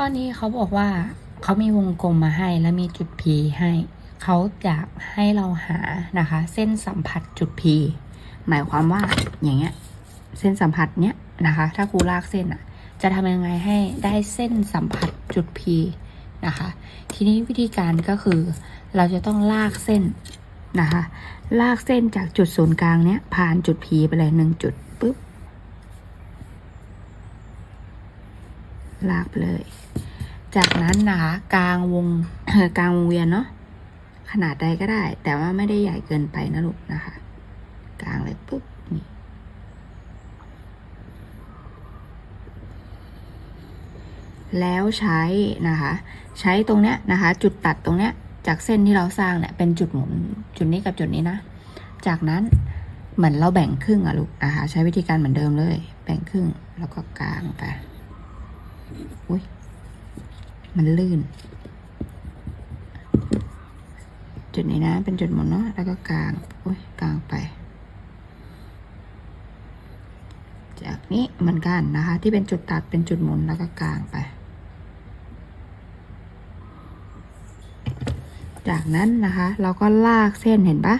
ข้อนี้เขาบอกว่าเขามีวงกลมมาให้และมีจุด P ให้ เขาอยากให้เราหานะคะ เส้นสัมผัสจุด P หมายความว่าอย่างเงี้ยเส้นสัมผัสเนี้ยนะคะ ถ้าครูลากเส้นอะจะทำยังไงให้ได้เส้นสัมผัสจุด P นะคะ ทีนี้วิธีการก็คือเราจะต้องลากเส้นนะคะ ลากเส้นจากจุดศูนย์กลางเนี้ยผ่านจุด P ไปเลยหนึ่งจุดปุ๊บ ลากไปเลย จากนั้นนะคะกลางวงกลางวงเวียนเนาะขนาดใดก็ได้ แต่ว่าไม่ได้ใหญ่เกินไปนะลูกนะคะ กลางเลยปุ๊บนี่แล้วใช้นะคะ ใช้ตรงเนี้ยนะคะ จุดตัดตรงเนี้ย จากเส้นที่เราสร้างเนี่ยเป็นจุดหมุนจุดนี้กับจุดนี้นะ จากนั้นเหมือนเราแบ่งครึ่งอะลูกนะคะ ใช้วิธีการเหมือนเดิมเลย แบ่งครึ่งแล้วก็กลางไป อุ้ย มันลื่น จุดนี้นะ เป็นจุดหมุนเนาะ แล้วก็กลาง อุ้ย กลางไป จากนี้เหมือนกันนะคะ ที่เป็นจุดตัด เป็นจุดหมุน แล้วก็กลางไป จากนั้นนะคะ เราก็ลากเส้นเห็นปะ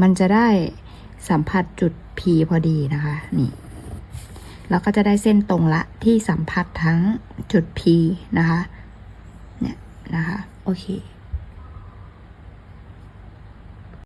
มันจะได้สัมผัสจุด P พอดีนะคะ นี่ แล้วก็จะได้เส้นตรงละที่สัมผัสทั้งจุด P นะคะ เนี่ยนะคะ โอเค